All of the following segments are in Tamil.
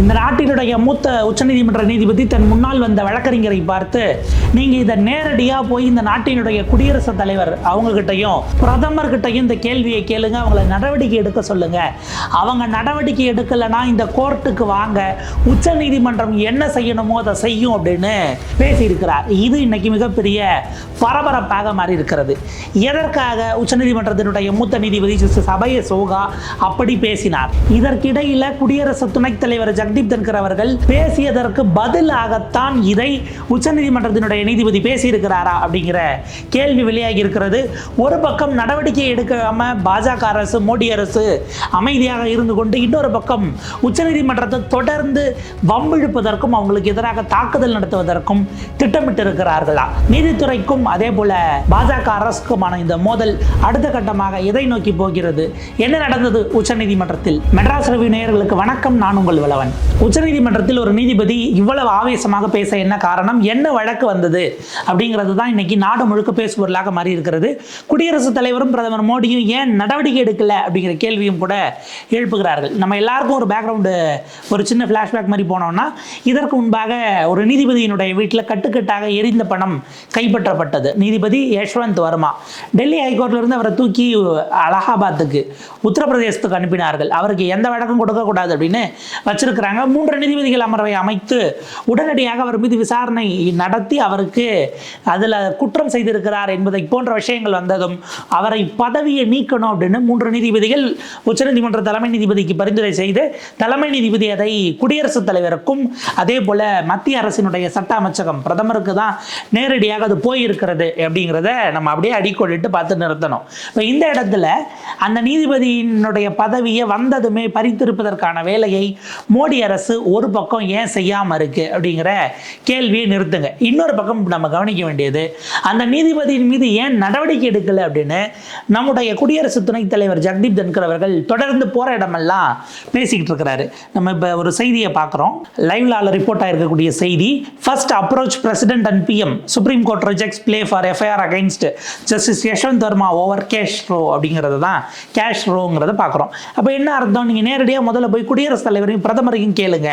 இந்த நாட்டினுடைய மூத்த உச்சநீதிமன்ற நீதிபதி தன் முன்னால் வந்த வழக்கறிஞரை பார்த்து நீங்க இதை நேரடியா போய் இந்த நாட்டினுடைய குடியரசுத் தலைவர் அவங்ககிட்டையும் பிரதமர் கிட்டையும் இந்த கேள்வியை கேளுங்க அவங்கள நடவடிக்கை எடுக்க சொல்லுங்க. அவங்க நடவடிக்கை எடுக்கலைன்னா இந்த கோர்ட்டுக்கு வாங்க. உச்சநீதிமன்றம் என்ன செய்யணுமோ அதை செய்யும் அப்படின்னு பேசியிருக்கிறார். இது இன்னைக்கு மிகப்பெரிய பரபரப்பாக மாறி இருக்கிறது எதற்காக உச்சநீதிமன்றத்தினுடைய மூத்த நீதிபதி சபைய சோகா அப்படி பேசினார்? இதற்கிடையில குடியரசு துணைத் தலைவர் ஜக்தீப் தன்கர் அவர்கள் பேசியதற்கு பதிலாகத்தான் இதை உச்சநீதிமன்றத்தினுடைய நீதிபதி பேசியிருக்கிறாரா அப்படிங்கிற கேள்வி வெளியாகி இருக்கிறது. ஒரு பக்கம் நடவடிக்கை எடுக்காம பாஜக அரசு மோடி அரசு அமைதியாக இருந்து கொண்டு இன்னொரு பக்கம் உச்சநீதிமன்றத்தை தொடர்ந்து வம்பிழுப்பதற்கும் அவங்களுக்கு எதிராக தாக்குதல் நடத்துவதற்கும் திட்டமிட்டு இருக்கிறார்களா நீதித்துறைக்கும் அதே போல பாஜக அரசுக்குமான இந்த மோதல் அடுத்த கட்டமாக எதை நோக்கி போகிறது? என்ன நடந்தது உச்சநீதிமன்றத்தில்? மெட்ராஸ் ரவி நேயர்களுக்கு வணக்கம். நான் உங்கள் வளவன். உச்சநீதிமன்றத்தில் ஒரு நீதிபதி இவ்வளவு ஆவேசமாக பேச என்ன காரணம்? என்ன வழக்கு வந்தது? அப்படிங்கிறது தான் இன்னைக்கு நாடு முழுக்க பேசுபொருளாக மாறி இருக்கிறது குடியரசுத் தலைவரும் பிரதமர் மோடியும் ஏன் நடவடிக்கை எடுக்கல அப்படிங்கிற கேள்வியும் கூட எழுப்புகிறார்கள். நம்ம எல்லாருக்கும் ஒரு பேக்ரவுண்டு ஒரு சின்ன ஃப்ளாஷ்பேக் மாதிரி போனோம்னா இதற்கு முன்பாக ஒரு நீதிபதியினுடைய வீட்டில் கட்டுக்கட்டாக எரிந்த பணம் கைப்பற்றப்பட்டது. நீதிபதி யஷ்வந்த் வர்மா. டெல்லி ஹைகோர்ட்லேருந்து அவரை தூக்கி அலகாபாத்துக்கு உத்தரப்பிரதேசத்துக்கு அனுப்பினார்கள். அவருக்கு எந்த வழக்கம் கொடுக்கக்கூடாது அப்படின்னு இருக்கிறாங்க மூன்று நீதிபதிகள் அமர்வை அமைத்து உடனடியாக அவர் மீது விசாரணை நடத்தி அவருக்கு அதில் குற்றம் செய்திருக்கிறார் என்பதை போன்ற விஷயங்கள் வந்ததும் அவரை பதவியை நீக்கணும் அப்படின்னு மூன்று நீதிபதிகள் உச்சநீதிமன்ற தலைமை நீதிபதிக்கு பரிந்துரை செய்து தலைமை நீதிபதி அதை குடியரசுத் தலைவருக்கும் அதே போல மத்திய அரசினுடைய சட்ட அமைச்சகம் பிரதமருக்கு தான் நேரடியாக அது போயிருக்கிறது அப்படிங்கிறத நம்ம அப்படியே அடிக்கொள்ளிட்டு பார்த்து நிறுத்தணும். இப்போ இந்த இடத்துல அந்த நீதிபதியினுடைய பதவியை வந்ததுமே பறித்திருப்பதற்கான வேலையை மோடி அரசு ஒரு பக்கம் ஏன் செய்யாமல் இருக்குது அப்படிங்கிற கேள்வியை நிறுத்துங்க. இன்னொரு பக்கம் நம்ம கவனிக்க வேண்டியது அந்த நீதிபதியின் மீது ஏன் நடவடிக்கை எடுக்கலை அப்படின்னு நம்முடைய குடியரசு துணைத் தலைவர் ஜெகதீப் தன்கர் அவர்கள் தொடர்ந்து போகிற இடமெல்லாம் பேசிக்கிட்டு இருக்கிறாரு. நம்ம இப்போ ஒரு செய்தியை பார்க்குறோம் லைவ்ல ரிப்போர்ட் ஆகிருக்கக்கூடிய செய்தி first approach president and PM supreme court rejects plea for FIR against justice Yashwant Varma over cash row அப்படிங்கிறது தான் கேஷ் ரோங்கிறத பார்க்குறோம் அப்போ என்ன அர்த்தம்? நீங்கள் நேரடியாக முதல்ல போய் குடியரசுத் தலைவரையும் பிரதமரையும் வரைக்கும் கேளுங்க.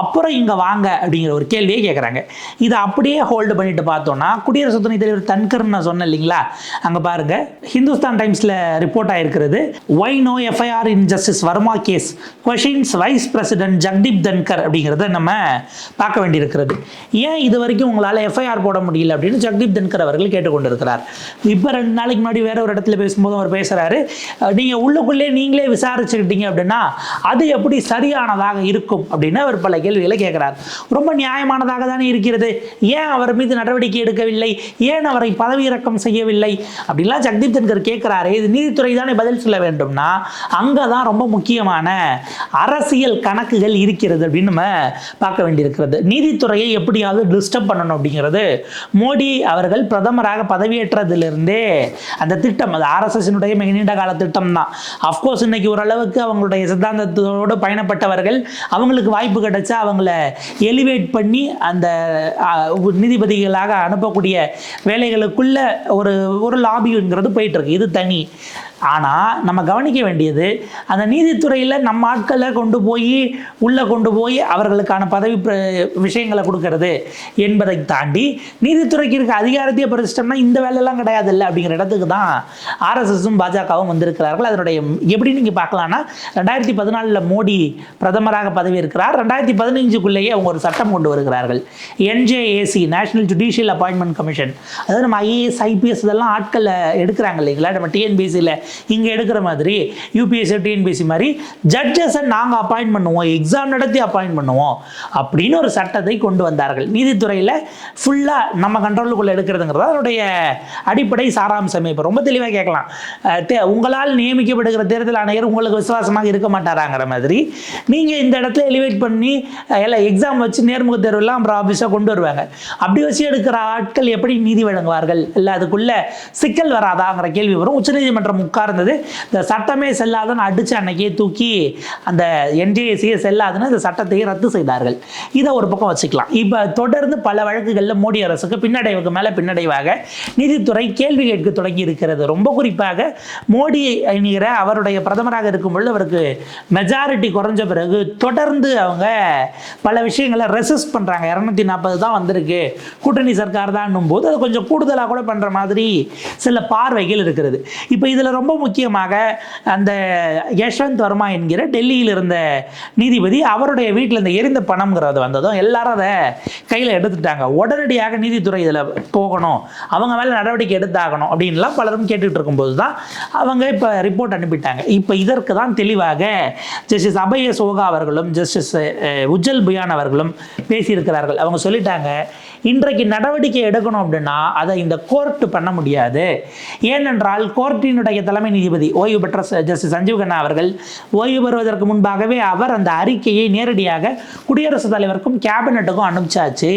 அப்புறம் இங்கே வாங்க அப்படிங்கிற ஒரு கேள்வியை கேட்குறாங்க இதை அப்படியே ஹோல்டு பண்ணிட்டு பார்த்தோம்னா குடியரசு துணைத் தலைவர் தன்கர் நான் சொன்னேன் இல்லைங்களா? அங்கே பாருங்க. ஹிந்துஸ்தான் டைம்ஸில் report ஆயிருக்கிறது. Why no FIR in justice Varma case questions vice president Jagdeep Dhankhar அப்படிங்கிறத நம்ம பார்க்க வேண்டியிருக்கிறது. ஏன் இது வரைக்கும் உங்களால் எஃப்ஐஆர் போட முடியல அப்படின்னு ஜக்தீப் தன்கர் அவர்கள் கேட்டுக்கொண்டிருக்கிறார். இப்போ ரெண்டு நாளைக்கு முன்னாடி வேற ஒரு இடத்துல பேசும்போது அவர் பேசுகிறாரு நீங்கள் உள்ளுக்குள்ளே நீங்களே விசாரிச்சுக்கிட்டீங்க அப்படின்னா அது எப்படி சரியானதாக இருக்கும்? இருக்கும் அப்படின்னு அவர் பல கேள்விகளை கேட்குறார். ரொம்ப நியாயமானதாக தானே இருக்கிறது. ஏன் அவர் மீது நடவடிக்கை எடுக்கவில்லை? ஏன் அவரை பதவி இறக்கம் செய்யவில்லை? அப்படின்லாம் ஜக்தீப் தன்கர் கேட்குறாரு இது நீதித்துறை தானே பதில் சொல்ல வேண்டும்னா அங்கே தான் ரொம்ப முக்கியமான அரசியல் கணக்குகள் இருக்கிறது அப்படின்னு நம்ம பார்க்க வேண்டியிருக்கிறது. நீதித்துறையை எப்படியாவது டிஸ்டர்ப் பண்ணணும் அப்படிங்கிறது மோடி அவர்கள் பிரதமராக பதவியேற்றதிலிருந்தே அந்த திட்டம். அது ஆர்எஸ்எஸ்னுடைய மிக நீண்ட கால திட்டம் தான் அஃப்கோர்ஸ் இன்னைக்கு ஓரளவுக்கு அவங்களுடைய சித்தாந்தத்தோடு பயணப்பட்டவர்கள் அவங்களுக்கு வாய்ப்பு கிடைச்சா அவங்கள எலிவேட் பண்ணி அந்த நீதிபதிகளாக அனுப்பக்கூடிய வேலைகளுக்குள்ள ஒரு ஒரு லாபிங்கிறது போயிட்டு இருக்கு. இது தனி. ஆனால் நம்ம கவனிக்க வேண்டியது அந்த நீதித்துறையில் நம்ம ஆட்களை கொண்டு போய் உள்ளே கொண்டு போய் அவர்களுக்கான பதவி பிர- விஷயங்களை கொடுக்கறது என்பதை தாண்டி நீதித்துறைக்கு இருக்க அதிகாரத்தையே பறிச்சிட்டோம்னா இந்த வேலையெல்லாம் கிடையாது இல்லை அப்படிங்கிற இடத்துக்கு தான் ஆர்எஸ்எஸும் பாஜகவும் வந்திருக்கிறார்கள். அதனுடைய எப்படி நீங்கள் பார்க்கலான்னா ரெண்டாயிரத்தி பதினாலில் மோடி பிரதமராக பதவி இருக்கிறார் ரெண்டாயிரத்தி பதினஞ்சுக்குள்ளேயே அவங்க ஒரு சட்டம் கொண்டு வருகிறார்கள். NJAC national judicial appointment commission அதாவது நம்ம ஐஏஎஸ் ஐபிஎஸ் இதெல்லாம் ஆட்களை எடுக்கிறாங்க இல்லைங்களா? நம்ம டிஎன்பிசியில் இங்கே எடுக்கிற மாதிரி யூபிஎஸ்சி டிஎன்பிஎஸ்சி மாதிரி ஜட்ஜஸை நாங்கள் அப்பாயின்ட் பண்ணுவோம் எக்ஸாம் நடத்தி அப்பாயின்ட் பண்ணுவோம் அப்படின்னு ஒரு சட்டத்தை கொண்டு வந்தார்கள். நீதித்துறையில் ஃபுல்லாக நம்ம கண்ட்ரோலுக்குள்ளே எடுக்கிறதுங்கிறது அதனுடைய அடிப்படை சாராம்சமே. இப்போ ரொம்ப தெளிவாக கேட்கலாம். தே- உங்களால் நியமிக்கப்படுகிற தேர்தல் ஆணையர் உங்களுக்கு விசுவாசமாக இருக்க மாட்டாராங்கிற மாதிரி நீங்கள் இந்த இடத்துல எலிவேட் பண்ணி எல்லாம் எக்ஸாம் வச்சு நேர்முக தேர்வுலாம் அப்புறம் ஆஃபீஸாக கொண்டு வருவாங்க. அப்படி வச்சு எடுக்கிற ஆட்கள் எப்படி நீதி வழங்குவார்கள்? இல்லை அதுக்குள்ள சிக்கல் வராதாங்கிற கேள்வி வரும். உச்சநீதிமன்றம் முக்கால் உட்கார்ந்தது. இந்த சட்டமே செல்லாதுன்னு அடிச்சு அன்னைக்கே தூக்கி அந்த என்ஜிஎஸ்சியே செல்லாதுன்னு இந்த சட்டத்தையே ரத்து செய்தார்கள். இதை ஒரு பக்கம் வச்சுக்கலாம். இப்போ தொடர்ந்து பல வழக்குகளில் மோடி அரசுக்கு பின்னடைவுக்கு மேலே பின்னடைவாக நீதித்துறை கேள்வி கேட்க தொடங்கி இருக்கிறது. ரொம்ப குறிப்பாக மோடி என்கிற அவருடைய பிரதமராக இருக்கும் பொழுது அவருக்கு மெஜாரிட்டி குறைஞ்ச பிறகு தொடர்ந்து அவங்க பல விஷயங்களை ரெசிஸ்ட் பண்ணுறாங்க இரநூத்தி நாற்பது தான் வந்திருக்கு. கூட்டணி சர்க்கார் தான் போது அது கொஞ்சம் கூடுதலாக கூட பண்ணுற மாதிரி சில பார்வைகள் இருக்கிறது. இப்போ இதில் ரொம்ப ரொம்ப முக்கியமாக அந்த யஷ்வந்த் வர்மா என்கிற டெல்லியில் இருந்த நீதிபதி அவருடைய வீட்டில் இந்த எரிந்த பணம்ங்கிறது வந்ததும் எல்லாரும் அதை கையில் எடுத்துட்டாங்க. உடனடியாக நீதித்துறை இதில் போகணும். அவங்க மேலே நடவடிக்கை எடுத்தாகணும் அப்படின்லாம் பலரும் கேட்டுட்டு இருக்கும்போது தான் அவங்க இப்போ ரிப்போர்ட் அனுப்பிட்டாங்க. இப்போ இதற்கு தான் தெளிவாக ஜஸ்டிஸ் அபய சோகா அவர்களும் ஜஸ்டிஸ் உஜ்ஜல் புயான் அவர்களும் பேசியிருக்கிறார்கள். அவங்க சொல்லிட்டாங்க இன்றைக்கு நடவடிக்கை எடுக்கணும் அப்படின்னா அதை இந்த கோர்ட்டு பண்ண முடியாது. ஏனென்றால் கோர்ட்டினுடைய தலைமை நீதிபதி ஓய்வு பெற்ற ஜஸ்டிஸ் சஞ்சீவ் கண்ணா அவர்கள் ஓய்வு பெறுவதற்கு முன்பாகவே அவர் அந்த அறிக்கையை நேரடியாக குடியரசுத் தலைவருக்கும் கேபினட்டுக்கும் அனுப்பிச்சாச்சு.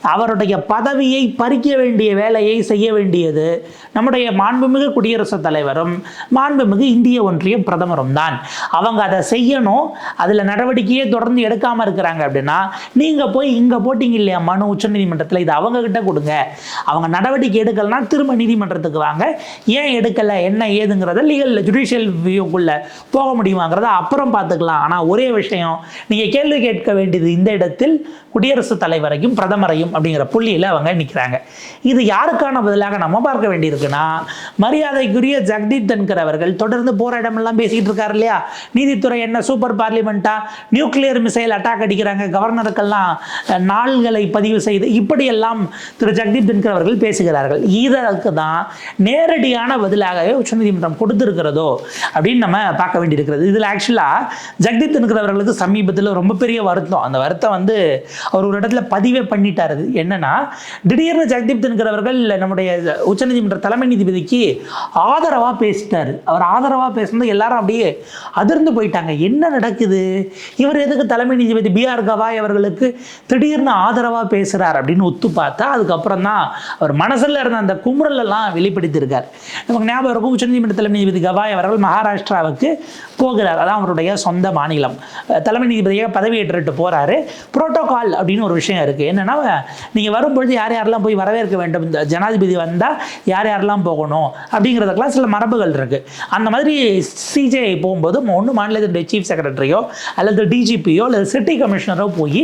அவருடைய பதவியை பறிக்க வேண்டிய வேலையை செய்ய வேண்டியது நம்முடைய மாண்புமிகு குடியரசுத் தலைவரும் மாண்புமிகு இந்திய ஒன்றிய பிரதமரும் தான். அவங்க அதை செய்யணும் அதில் நடவடிக்கையே தொடர்ந்து எடுக்காமல் இருக்கிறாங்க அப்படின்னா நீங்கள் போய் இங்கே போட்டிங்க இல்லையா மனு உச்சநீதிமன்றத்தில் இது அவங்க கிட்ட கொடுங்க. அவங்க நடவடிக்கை எடுக்கலைன்னா திரும்ப நீதிமன்றத்துக்கு வாங்க. ஏன் எடுக்கலை என்ன ஏதுங்கிறத லீகல் ஜுடிஷியல் வியூக்குள்ளே போக முடியுமாங்கிறத அப்புறம் பார்த்துக்கலாம். ஆனால் ஒரே விஷயம் நீங்கள் கேள்வி கேட்க வேண்டியது இந்த இடத்தில் குடியரசுத் தலைவரையும் பிரதமரையும் அப்படிங்கிற புள்ளியில் அவங்க நிற்கிறாங்க இது யாருக்கான பதிலாக நம்ம பார்க்க வேண்டியிருக்குன்னா மரியாதைக்குரிய ஜெகதீப் தன்கர் அவர்கள் தொடர்ந்து போற இடமெல்லாம் பேசிக்கிட்டு இருக்கார் இல்லையா? நீதித்துறை என்ன சூப்பர் பார்லிமெண்ட்டா நியூக்ளியர் மிசைல் அட்டாக் அடிக்கிறாங்க. கவர்னருக்கெல்லாம் நாள்களை பதிவு செய்து இப்படியெல்லாம் திரு ஜெகதீப் தன்கர் அவர்கள் பேசுகிறார்கள். இதற்கு தான் நேரடியான பதிலாகவே உச்சநீதிமன்றம் கொடுத்திருக்கிறதோ அப்படின்னு நம்ம பார்க்க வேண்டியிருக்கிறது. இதில் ஆக்சுவலாக ஜெகதீப் தன்கர் சமீபத்தில் ரொம்ப பெரிய வருத்தம். அந்த வருத்தம் வந்து அவர் ஒரு இடத்துல பதிவே பண்ணிட்டார். என்னன்னா திடீர்னு ஜெகதீப் தன்கர் நம்முடைய உச்சநீதிமன்ற தலைமை நீதிபதிக்கு ஆதரவாக பேசிட்டார். அவர் ஆதரவாக பேசுனது எல்லாரும் அப்படியே அதிர்ந்து போயிட்டாங்க. என்ன நடக்குது? இவர் எதுக்கு தலைமை நீதிபதி பி ஆர் கவாய் அவர்களுக்கு திடீர்னு ஆதரவாக பேசுகிறார் அப்படின்னு ஒத்து பார்த்தா அதுக்கப்புறம் தான் அவர் மனசில் இருந்த அந்த குமுறலெல்லாம் வெளிப்படுத்தியிருக்கார். நமக்கு ஞாபகம் இருக்கும் உச்சநீதிமன்ற தலைமை நீதிபதி கவாய் அவர்கள் மகாராஷ்டிராவுக்கு போகிறார். அதான் அவருடைய சொந்த மாநிலம். தலைமை நீதிபதியாக பதவியேற்றுட்டு போகிறாரு புரோட்டோகால் அப்படின்னு ஒரு விஷயம் இருக்குது என்னென்னா நீங்கள் வரும்பொழுது யார் யாரெல்லாம் போய் வரவேற்க வேண்டும்? இந்த ஜனாதிபதி வந்தால் யார் யாரெல்லாம் போகணும்? அப்படிங்கிறதுக்கெல்லாம் சில மரபுகள் இருக்குது அந்த மாதிரி சிஜே போகும்போது ஒன்று மாநிலத்தினுடைய சீஃப் செக்ரட்டரியோ அல்லது டிஜிபியோ அல்லது சிட்டி கமிஷனரோ போய்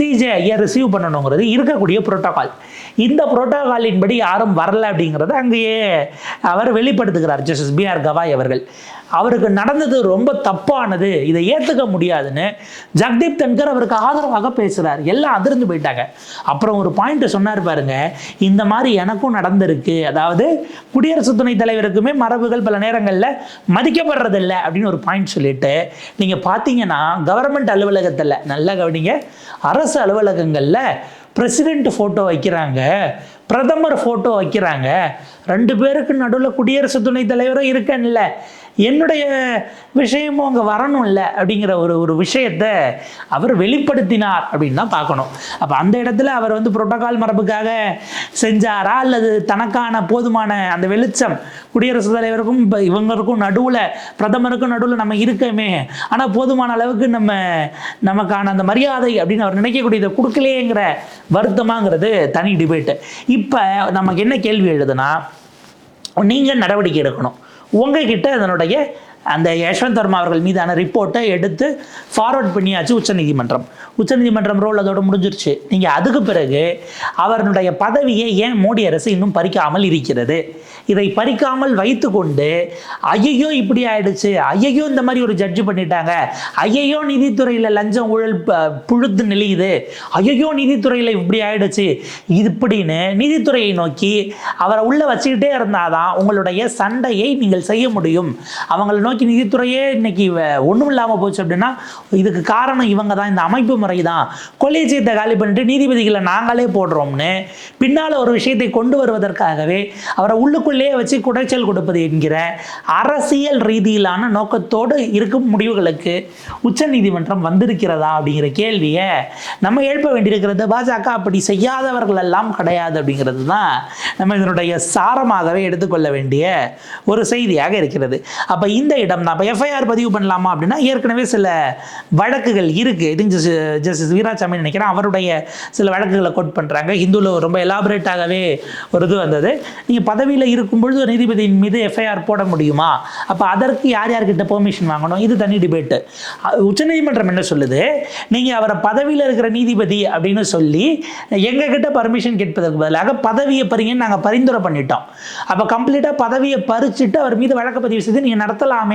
சிஜிஐயை ரிசீவ் பண்ணணுங்கிறது இருக்கக்கூடிய புரோட்டோகால் இந்த புரோட்டோகாலின்படி யாரும் வரல அப்படிங்கிறத அங்கேயே அவர் வெளிப்படுத்துகிறார் ஜஸ்டிஸ் பி ஆர் கவாய் அவர்கள். அவருக்கு நடந்தது ரொம்ப தப்பானது. இதை ஏற்றுக்க முடியாதுன்னு ஜக்தீப் தன்கர் அவருக்கு ஆதரவாக பேசுகிறார் எல்லாம் அதிர்ந்து போயிட்டாங்க. அப்புறம் ஒரு பாயிண்ட் சொன்னார் பாருங்க இந்த மாதிரி எனக்கும் நடந்திருக்கு. அதாவது குடியரசு துணைத் தலைவருக்குமே மரபுகள் பல நேரங்களில் மதிக்கப்படுறதில்லை அப்படின்னு ஒரு பாயிண்ட் சொல்லிட்டு நீங்கள் பார்த்தீங்கன்னா கவர்மெண்ட் அலுவலகத்தில் நல்லா கவனிங்க அரசு அலுவலகங்களில் பிரசிடென்ட் ஃபோட்டோ வைக்கிறாங்க. பிரதமர் ஃபோட்டோ வைக்கிறாங்க. ரெண்டு பேருக்கு நடுவில் குடியரசு துணைத் தலைவரும் இருக்கேன்ல. என்னுடைய விஷயமும் அங்கே வரணும்ல அப்படிங்கிற ஒரு ஒரு விஷயத்தை அவர் வெளிப்படுத்தினார் அப்படின்னு தான் பார்க்கணும். அப்போ அந்த இடத்துல அவர் வந்து புரோட்டோகால் மரபுக்காக செஞ்சாரா? அல்லது தனக்கான போதுமான அந்த வெளிச்சம் குடியரசுத் தலைவருக்கும் இப்போ இவங்களுக்கும் நடுவில் பிரதமருக்கும் நடுவில் நம்ம இருக்கமே. ஆனால் போதுமான அளவுக்கு நம்ம நமக்கான அந்த மரியாதை அப்படின்னு அவர் நினைக்கக்கூடியதை கொடுக்கலையேங்கிற வருத்தமாங்கிறது தனி டிபேட்டு இப்போ நமக்கு என்ன கேள்வி எழுதுனா நீங்கள் நடவடிக்கை எடுக்கணும். உங்ககிட்ட அதனுடைய அந்த யஷ்வந்த் வர்மா அவர்கள் மீதான ரிப்போர்ட்டை எடுத்து ஃபார்வர்ட் பண்ணியாச்சு உச்சநீதிமன்றம். உச்சநீதிமன்றம் ரோல் அதோட முடிஞ்சிருச்சு. நீங்கள் அதுக்கு பிறகு அவருடைய பதவியை ஏன் மோடி அரசு இன்னும் பறிக்காமல் இருக்கிறது? இதை பறிக்காமல் வைத்துக்கொண்டு ஐயையோ இப்படி ஆயிடுச்சு ஐயையோ இந்த மாதிரி ஒரு ஜட்ஜு பண்ணிட்டாங்க ஐயையோ நிதித்துறையில் லஞ்சம் ஊழல் புழுத்து நெளியுது ஐயையோ நிதித்துறையில் இப்படி ஆயிடுச்சு இப்படின்னு நிதித்துறையை நோக்கி அவரை உள்ளே வச்சுக்கிட்டே இருந்தாதான் உங்களுடைய சண்டையை நீங்கள் செய்ய முடியும். அவங்களை நோக்கி நிதித்துறையே இன்னைக்கு ஒன்றும் இல்லாமல் போச்சு அப்படின்னா இதுக்கு காரணம் இவங்க தான் இந்த அமைப்பு முறை தான் கொலேஜியத்தை காலி பண்ணிட்டு நீதிபதிகளை நாங்களே போடுறோம்னு பின்னால் ஒரு விஷயத்தை கொண்டு வருவதற்காகவே அவரை உள்ளுக்குள்ளேயே வச்சு குடைச்சல் கொடுப்பது என்கிற அரசியல் ரீதியிலான நோக்கத்தோடு இருக்கும் முடிவுகளுக்கு உச்சநீதிமன்றம் வந்திருக்கிறதா அப்படிங்கிற கேள்வியை நம்ம எழுப்ப வேண்டியிருக்கிறது. பாஜக அப்படி செய்யாதவர்கள் எல்லாம் கிடையாது அப்படிங்கிறது தான் நம்ம இதனுடைய சாரமாகவே எடுத்துக்கொள்ள வேண்டிய ஒரு செய்தியாக இருக்கிறது. அப்போ இந்த இடம் தான். இப்போ எஃப்ஐஆர் பதிவு பண்ணலாமா அப்படின்னா ஏற்கனவே சில வழக்குகள் இருக்குது இது ஜஸ்டிஸ் வீராசாமி நினைக்கிறேன். அவருடைய சில வழக்குகளை கோட் பண்ணுறாங்க ஹிந்துவில் ரொம்ப எலாபரேட்டாகவே ஒரு இது வந்தது. நீங்கள் பதவியில் இருக்கும் பொழுது ஒரு நீதிபதியின் மீது எஃப்ஐஆர் போட முடியுமா? அப்போ அதற்கு யார் யார்கிட்ட பெர்மிஷன் வாங்கணும்? இது தனி டிபேட்டு உச்சநீதிமன்றம் என்ன சொல்லுது? நீங்கள் அவரை பதவியில் இருக்கிற நீதிபதி அப்படின்னு சொல்லி எங்ககிட்ட பர்மிஷன் கேட்பதற்கு பதிலாக பதவியை பறிங்கன்னு நாங்கள் பரிந்துரை பண்ணிட்டோம். அப்போ கம்ப்ளீட்டாக பதவியை பறிச்சுட்டு அவர் மீது வழக்கு பதிவு செய்து நீங்கள் நடத்தலாம்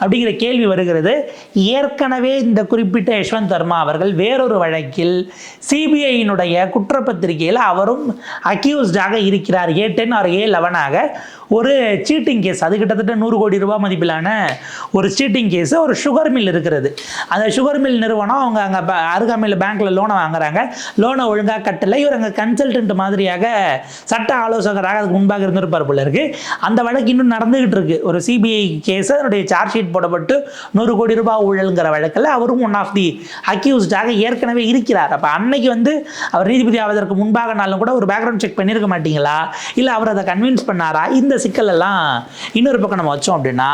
அப்படிங்கிற கேள்வி வருகிறது. ஏற்கனவே இந்த குறிப்பிட்ட யஷ்வந்த் தர்மா அவர்கள் வேறொரு வழக்கில் சிபிஐயினுடைய குற்றப்பத்திரிகையில் அவரும் அக்யூஸ்டாக இருக்கிறார். ஏ டென் ஆர் ஏ லெவனாக ஒரு சீட்டிங் கேஸ் அது கிட்டத்தட்ட நூறு கோடி ரூபாய் மதிப்பிலான ஒரு சீட்டிங் கேஸ் ஒரு சுகர் மில் இருக்கிறது. அந்த சுகர் மில் நிறுவனம் அவங்க அங்கே அருகாமையில் பேங்க்கில் லோனை வாங்குறாங்க. லோனை ஒழுங்காக கட்டலை. இவர் அங்கே கன்சல்டன்ட் மாதிரியாக சட்ட ஆலோசகராக அதுக்கு முன்பாக இருந்திருப்பார் போல இருக்கு. அந்த வழக்கு இன்னும் நடந்துகிட்டு இருக்கு. ஒரு சிபிஐ கேஸ் அவருடைய சார்ஜ் ஷீட் போடப்பட்டு நூறு கோடி ரூபாய் ஊழல்ங்கிற வழக்கில் அவரும் ஒன் ஆஃப் தி அக்யூஸ்டாக ஏற்கனவே இருக்கிறார். அப்போ அன்னைக்கு வந்து அவர் நீதிபதி ஆவதற்கு முன்பாக நாளும் கூட ஒரு பேக்ரவுண்ட் செக் பண்ணியிருக்க மாட்டீங்களா? இல்லை அவர் அதை கன்வின்ஸ் பண்ணாரா? இந்த சிக்கல் எல்லாம் இன்னொரு பக்கம் நம்ம வச்சோம் அப்படின்னா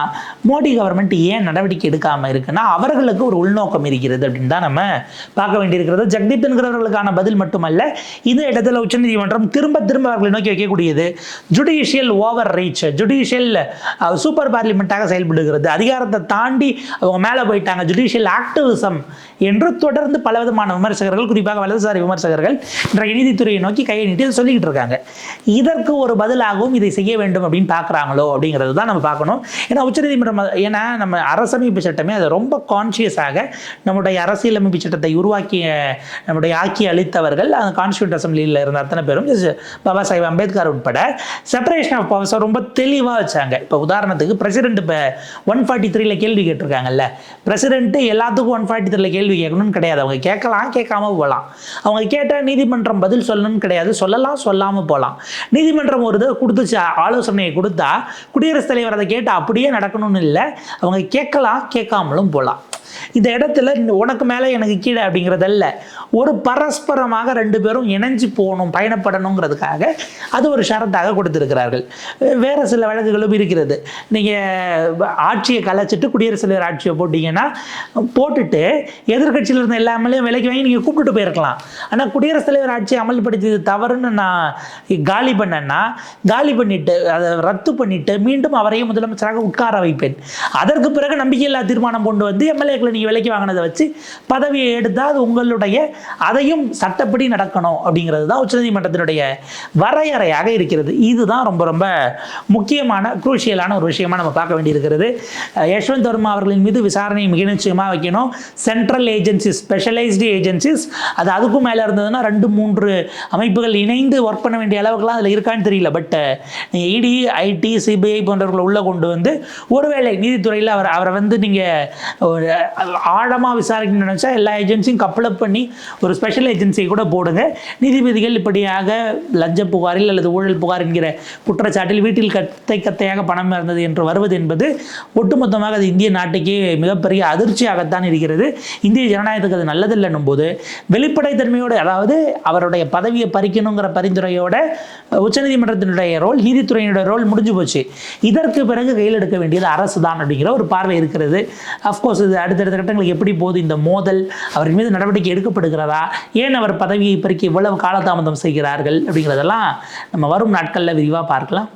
மோடி கவர்மெண்ட் ஏன் நடவடிக்கை எடுக்காமல் இருக்குன்னா அவர்களுக்கு ஒரு உள்நோக்கம் இருக்கிறது அப்படின்னு தான் நம்ம பார்க்க வேண்டியிருக்கிறது. ஜெகதீப் என்கிறவர்களுக்கான பதில் மட்டுமல்ல இந்த இடத்துல உச்சநீதிமன்றம் திரும்ப திரும்ப அவர்களை நோக்கி வைக்கக்கூடியது judicial overreach judicial super பார்லிமெண்ட்டாக செயல்படுகிறது. அதிகாரத்தை தாண்டி அவங்க மேலே போயிட்டாங்க. ஜுடிஷியல் ஆக்டிவிசம் என்று தொடர்ந்து பல விதமான விமர்சகர்கள் குறிப்பாக வலதுசாரி விமர்சகர்கள் இன்றைய நீதித்துறையை நோக்கி கையை நீட்டி சொல்லிக்கிட்டு இருக்காங்க. இதற்கு ஒரு பதிலாகவும் இதை செய்ய வேண்டும் அப்படின்னு பார்க்குறாங்களோ அப்படிங்கிறது தான் நம்ம பார்க்கணும். ஏன்னா உச்சநீதிமன்றம் ஏன்னா நம்ம அரசமைப்பு சட்டமே அதை ரொம்ப கான்சியஸாக நம்முடைய அரசியலமைப்பு சட்டத்தை உருவாக்கிய நம்முடைய ஆக்கி அளித்தவர்கள் அந்த கான்ஸ்டியூட் அசம்பிளியில் இருந்த அத்தனை பேரும் பாபா சாஹிப் அம்பேத்கர் உட்பட செப்பரேஷன் ஆஃப் பவர்ஸை ரொம்ப தெளிவாக வச்சாங்க. இப்போ உதாரணத்துக்கு பிரசிடென்ட் இப்போ ஒன் ஃபார்ட்டி த்ரீல கேள்வி கேட்டிருக்காங்கல்ல. பிரசிடென்ட்டு எல்லாத்துக்கும் ஒன் ஃபார்ட்டி த்ரீல கேள்வி கேட்கணும்னு கிடையாது. அவங்க கேட்கலாம் கேட்காம போகலாம். அவங்க கேட்டால் நீதிமன்றம் பதில் சொல்லணும்னு கிடையாது. சொல்லலாம் சொல்லாமல் போகலாம். நீதிமன்றம் ஒரு இது கொடுத்துச்சு ஆலோசனையை கொடுத்தா குடியரசுத் தலைவர் அதை கேட்டு அப்படியே நடக்கணும்னு இல்லை. அவங்க கேட்கலாம் கேட்காமலும் போகலாம். இந்த இடத்துல உனக்கு மேலே எனக்கு கீழே அப்படிங்கிறதல்ல. ஒரு பரஸ்பரமாக ரெண்டு பேரும் இணைஞ்சு போகணும் பயணப்படணுங்கிறதுக்காக அது ஒரு ஷரத்தாக கொடுத்துருக்கிறார்கள். வேறு சில வழக்குகளும் இருக்கிறது. நீங்கள் ஆட்சியை கலைச்சிட்டு குடியரசு தலைவர் ஆட்சியை போட்டிங்கன்னா போட்டுட்டு எதிர்கட்சியில் இருந்த எல்லாமே விலைக்கு வாங்கி நீங்கள் கூப்பிட்டு போயிருக்கலாம். ஆனால் குடியரசுத் தலைவர் ஆட்சியை அமல்படுத்தியது தவறுன்னு நான் காலி பண்ணேன்னா காலி பண்ணிட்டு அதை ரத்து பண்ணிட்டு மீண்டும் அவரையும் முதலமைச்சராக உட்கார வைப்பேன். அதற்கு பிறகு நம்பிக்கையில்லா தீர்மானம் கொண்டு வந்து எம்எல்ஏக்களை நீங்கள் விலைக்கு வாங்கினதை வச்சு பதவியை எடுத்தால் அது உங்களுடைய அதையும் சட்டப்படி நடக்கணும் அப்படிங்கிறது தான் உச்சநீதிமன்றத்தினுடைய வரையறையாக இருக்கிறது. இதுதான் ரொம்ப ரொம்ப முக்கியமான குரூஷியலான ஒரு விஷயமா நம்ம பார்க்க வேண்டியிருக்கிறது. யஷ்வந்த் வர்மா அவர்களின் மீது விசாரணையை மிக நிச்சயமாக வைக்கணும். சென்ட்ரல் ஏஜென்சிஸ் ஸ்பெஷலைஸ்டு ஏஜென்சிஸ் அது அதுக்கும் மேலே இருந்ததுன்னா ரெண்டு மூன்று அமைப்புகள் இணைந்து ஒர்க் பண்ண வேண்டிய அளவுக்குலாம் அதில் இருக்கான்னு தெரியல. பட் நீங்கள் இடி ஐடி சிபிஐ போன்றவர்களை உள்ளே கொண்டு வந்து ஒருவேளை நீதித்துறையில் அவர் அவரை வந்து நீங்கள் ஆழமாக விசாரிக்கணும்னு நினச்சா எல்லா ஏஜென்சியும் கப்பலப் பண்ணி ஒரு ஸ்பெஷல் ஏஜென்சியை கூட போடுங்க. நீதிபதிகள் இப்படியாக லஞ்ச புகாரில் அல்லது ஊழல் புகார் என்கிற குற்றச்சாட்டில் வீட்டில் கத்தை கத்தையாக பணம் இருந்தது என்று வருவது என்பது ஒட்டுமொத்தமாக அது இந்திய நாட்டுக்கே மிகப்பெரிய அதிர்ச்சியாகத்தான் இருக்கிறது. இந்திய ஜனநாயகத்துக்கு அது நல்லதில்லைன்னும் போது வெளிப்படைத்தன்மையோடு அதாவது அவருடைய பதவியை பறிக்கணுங்கிற பரிந்துரையோட உச்சநீதிமன்றத்தினுடைய ரோல் நீதித்துறையினுடைய ரோல் முடிஞ்சு போச்சு. இதற்கு பிறகு கையில் எடுக்க வேண்டியது அரசு தான் அப்படிங்கிற ஒரு பார்வை இருக்கிறது. அஃப்கோர்ஸ் இது அடுத்தடுத்த கட்டங்களுக்கு எப்படி போகுது? இந்த மோதல் அவர் மீது நடவடிக்கை எடுக்கப்படுகிறதா? ஏன் அவர் பதவியை பறிக்க இவ்வளவு காலதாமதம் செய்கிறார்கள்? அப்படிங்கிறதெல்லாம் நம்ம வரும் நாட்களில் விரிவாக பார்க்கலாம்.